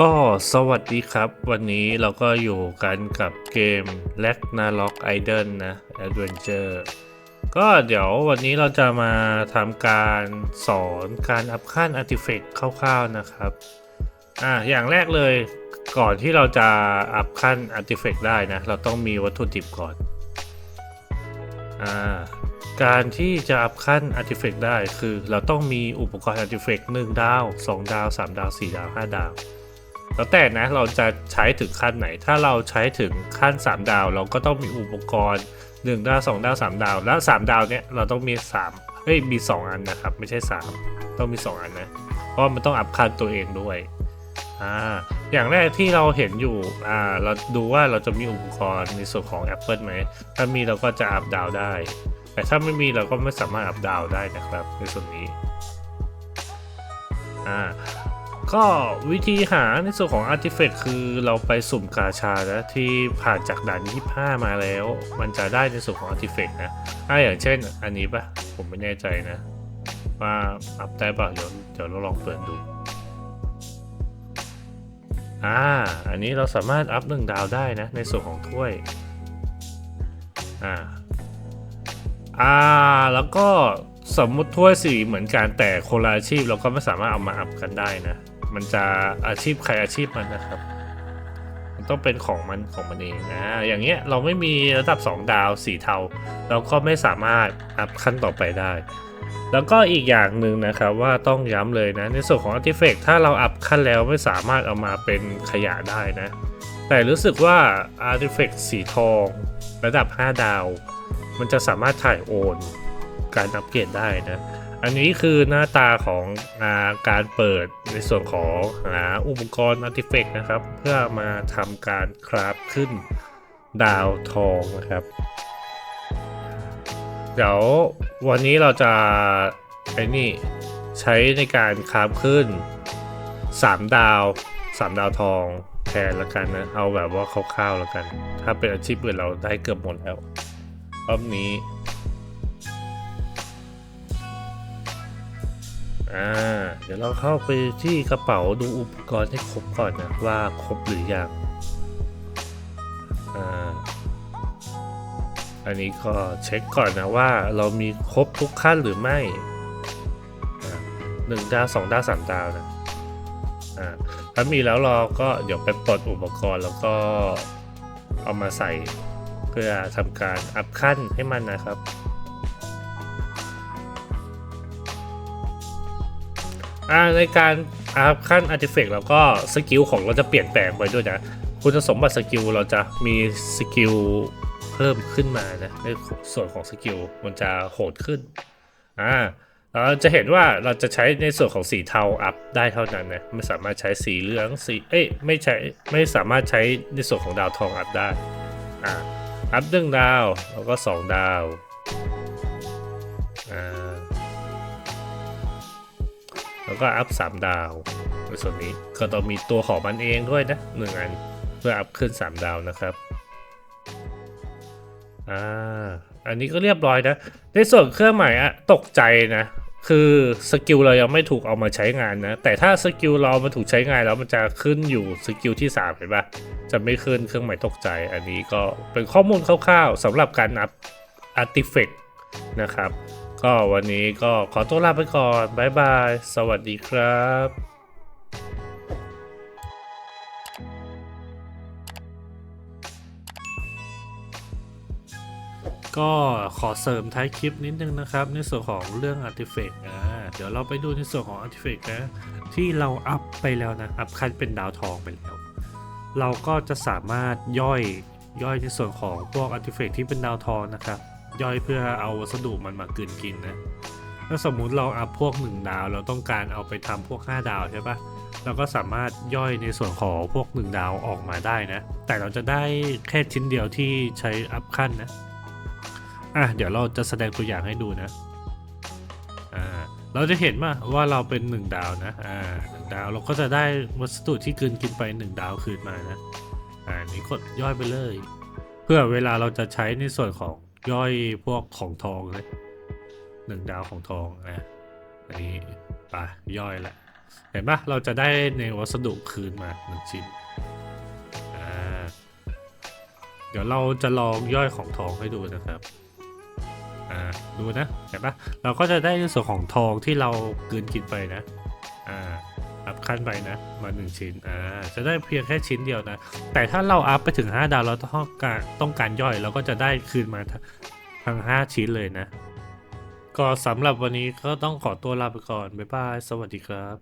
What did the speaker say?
ก็สวัสดีครับ วันนี้เราก็อยู่กันกับเกม l a g n a r o k Idol นะ Adventure ก็เดี๋ยววันนี้เราจะมาทำการสอนการอัพขั้น Artifact คร่าวๆนะครับ อ่าอย่างแรกเลยก่อนที่เราจะอัพขั้น Artifact ได้นะ เราต้องมีวัตถุดิบก่อน อ่าการที่จะอัพขั้น Artifact ได้คือเราต้องมีอุปกรณ์ Artifact 1ดาว 2 ดาว 3 ดาว 4 ดาว 5 ดาว แล้วแต่นะเราจะใช้ถึงขั้นไหน ถ้าเราใช้ถึงขั้น 3 ดาว เราก็ต้องมีอุปกรณ์ 1 ดาว 2 ดาว 3 ดาว แล้ว3ดาวเนี้ยเราต้องมี3เฮ้ยมี 2 อันนะครับ ไม่ใช่ 3 ต้องมี 2 อันนะ เพราะมันต้องอัพขั้นตัวเองด้วยอ่าอย่างแรกที่เราเห็นอยู่อ่าเราดูว่าเราจะมีอุปกรณ์ในส่วนของ Apple ไหมถ้ามีเราก็จะอัพดาวได้ แต่ถ้าไม่มีเราก็ไม่สามารถอัพดาวได้นะครับในส่วนนี้อ่า ก็วิธีหาในส่วนของ Artifact คือเราไปสุ่มกาชานะที่ผ่านจากด่าน25มาแล้ว มันจะได้ในส่วนของ Artifact นะอ่าอย่างเช่นอันนี้ปะผมไม่แน่ใจนะ ว่าอัพได้ปะเดี๋ยวเดี๋ยวเราลองเปิดดูอ่าอันนี้เราสามารถอัพหนึ่งดาวได้นะในส่วนของถ้วยอ่าอ่าแล้วก็สมมติถ้วยสีเหมือนกันแต่คนละอาชีพเราก็ไม่สามารถเอามาอัพกันได้นะ มันจะอาชีพใครอาชีพมันนะครับ มันต้องเป็นของมันของมันเองนะอย่างเงี้ยเราไม่มีระดับ 2 ดาวสีเทา เราก็ไม่สามารถอัพขั้นต่อไปได้ แล้วก็อีกอย่างหนึ่งนะครับว่าต้องย้ำเลยนะ ในส่วนของ Artifact ถ้าเราอัพขั้นแล้วไม่สามารถเอามาเป็นขยะได้นะ แต่รู้สึกว่า Artifact สีทองระดับ 5 ดาว มันจะสามารถถ่ายโอนการอัปเกรดได้นะ อันนี้คือหน้าตาของอาการเปิดในส่วนของหาอุปกรณ์ Artifact นะครับ เพื่อมาทำการคราฟขึ้นดาวทองนะครับ เดี๋ยววันนี้เราจะไอ้นี่ใช้ในการคราฟขึ้น 3 ดาว 3 ดาวทองแทนละกันนะ เอาแบบว่าคร่าวๆล้วกัน ถ้าเป็นอาชีพอื่นเราได้เกือบหมดแล้วรอบนี้ อ่าเดี๋ยวเราเข้าไปที่กระเป๋าดูอุปกรณ์ให้ครบก่อนนะว่าครบหรือยังอ่าอันนี้ก็เช็คก่อนนะว่าเรามีครบทุกขั้นหรือไม่หนึ่งดาวสองดาวสามดาวนะอ่าถ้ามีแล้วเราก็เดี๋ยวไปปลดอุปกรณ์แล้วก็เอามาใส่เพื่อทำการอัพขั้นให้มันนะครับ อ่าในการอัพขั้น Artifact แล้วก็สกิลของเราจะเปลี่ยนแปลงไปด้วยนะ คุณสมบัติสกิลเราจะมีสกิลเพิ่มขึ้นมานะในส่วนของสกิลมันจะโหดขึ้นอ่าเราจะเห็นว่าเราจะใช้ในส่วนของสีเทาอัพได้เท่านั้นนะไม่สามารถใช้สีเหลืองสีเอ้ยไม่ใช้ไม่สามารถใช้ในส่วนของดาวทองอัพได้อ่าอัพหนึ่งดาวแล้วก็สองดาวอ่า แล้วก็อัพ 3 ดาวในส่วนนี้ก็ต้องมีตัวของมันเองด้วยนะหนึ่งอันเพื่ออัพขึ้น 3 ดาวนะครับอ่าอันนี้ก็เรียบร้อยนะ ในส่วนเครื่องหมายอะตกใจนะ คือสกิลเรายังไม่ถูกเอามาใช้งานนะ แต่ถ้าสกิลเรามาถูกใช้งานแล้วมันจะขึ้นอยู่สกิลที่ 3 เห็นปะจะไม่ขึ้นเครื่องหมายตกใจ อันนี้ก็เป็นข้อมูลคร่าวๆสำหรับการอัพอาร์ติเฟกนะครับ ก็วันนี้ก็ขอตัวลาไปก่อนบายบาย สวัสดีครับก็ขอเสริมท้ายคลิปนิดนึงนะครับ ในส่วนของเรื่อง Artifact อ่าเดี๋ยวเราไปดูในส่วนของ Artifact นะ ที่เราอัพไปแล้วนะ อัพขั้นเป็นดาวทองไปแล้ว เราก็จะสามารถย่อยย่อยในส่วนของพวก Artifact ที่เป็นดาวทองนะครับ ย่อยเพื่อเอาวัสดุมันมากืนกินนะถ้าสมมุติเราอัพพวก 1 ดาว เราต้องการเอาไปทำพวก 5 ดาวใช่ปะเราก็สามารถย่อยในส่วนของพวก 1 ดาวออกมาได้นะ แต่เราจะได้แค่ชิ้นเดียวที่ใช้อัพขั้นนะอะเดี๋ยวเราจะแสดงตัวอย่างให้ดูนะอ่าเราจะเห็นว่าว่าเราเป็น 1 ดาวนะอ่าหนึ่งดาวเราก็จะได้วัสดุที่กลืนกินไป 1 ดาวคืนมานะอ่านี้กดย่อยไปเลย เพื่อเวลาเราจะใช้ในส่วนของ ย่อยพวกของทองเลยหนึ่งดาวของทองอะอันนี้ไปย่อยละเห็นปะเราจะได้ในวัสดุคืนมาหนึ่งชิ้นอ่าเดี๋ยวเราจะลองย่อยของทองให้ดูนะครับอ่าดูนะเห็นปะเราก็จะได้ในส่วนของทองที่เรากืนกินไปนะอ่า อัพขั้นไปนะ มาหนึ่งชิ้นอ่าจะได้เพียงแค่ชิ้นเดียวนะ แต่ถ้าเราอัพไปถึง 5 ดาวเราต้องการต้องการย่อยเราก็จะได้คืนมาทั้ง 5 ชิ้นเลยนะ ก็สำหรับวันนี้ก็ต้องขอตัวลาไปก่อน บ๊ายบาย สวัสดีครับ